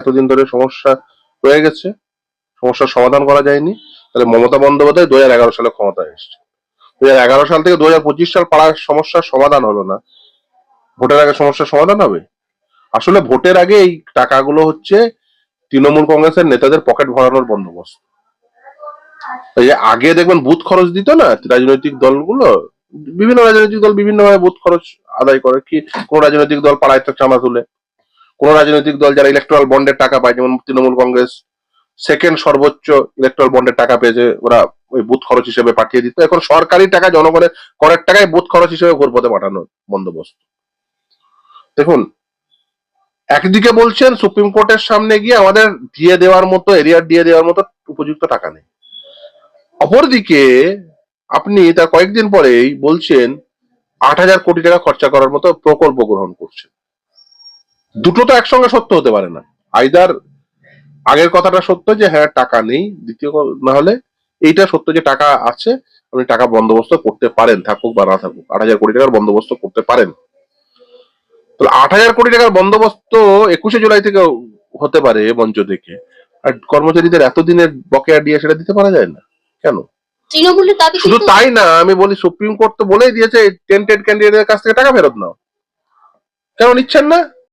এতদিন ধরে সমস্যা রয়ে গেছে, সমস্যার সমাধান করা যায়নি। তাহলে মমতা বন্দ্যোপাধ্যায় দু হাজার এগারো সালে ক্ষমতায় এসছে। দু হাজার এগারো সাল থেকে দু হাজার পঁচিশ সাল পাড়ার সমস্যার সমাধান হলো না। ভোটের আগে সমস্যার সমাধান হবে? আসলে ভোটের আগে এই টাকাগুলো হচ্ছে তৃণমূল কংগ্রেসের নেতাদের পকেট ভরানোর বন্দোবস্ত। আগে দেখবেন বুথ খরচ দিত না, রাজনৈতিক দলগুলো, বিভিন্ন রাজনৈতিক দল বিভিন্ন ভাবে বুথ খরচ আদায় করে। কি কোন রাজনৈতিক দল পাড়ায় একটা চাঁদা তুলে কোন রাজনৈতিক দল যারা ইলেকট্রাল বন্ডের টাকা পায়, যেমন তৃণমূল কংগ্রেস সেকেন্ড সর্বোচ্চ ইলেকট্রাল বন্ডের টাকা পেয়েছে, ওরা ওই বুথ খরচ হিসেবে পাঠিয়ে দিত। এখন সরকারি টাকা জনগণের করের টাকায় বুথ খরচ হিসেবে ঘুরপথে পাঠানোর বন্দোবস্ত। দেখুন, একদিকে বলছেন সুপ্রিম কোর্টের সামনে গিয়ে আমাদের দিয়ে দেওয়ার মতো, এরিয়ার দিয়ে দেওয়ার মতো উপযুক্ত টাকা নেই। অপরদিকে আপনি তার কয়েকদিন পরেই বলছেন আট হাজার কোটি টাকা খরচা করার মতো প্রকল্প গ্রহণ করছেন। দুটো তো একসঙ্গে সত্য হতে পারে না। আইদার আগের কথাটা সত্য যে হ্যাঁ টাকা নেই দ্বিতীয় না হলে এইটা সত্য যে টাকা আছে আপনি টাকা বন্দোবস্ত করতে পারেন থাকুক বা না থাকুক। আট হাজার কোটি টাকার বন্দোবস্ত করতে পারেন। তাহলে আট হাজার কোটি টাকার বন্দোবস্ত একুশে জুলাই থেকে হতে পারে মঞ্চ থেকে। আর কর্মচারীদের এতদিনের বকেয়া দিয়ে সেটা দিতে পারা যায় না। কেন? তৃণমূলের দাবি শুধু তাই না আমি বলি সুপ্রিম কোর্ট তো বলেই দিয়েছে টেন্টেড ক্যান্ডিডেটের কাছ থেকে টাকা ফেরত নাও। কেন নিচ্ছেন না?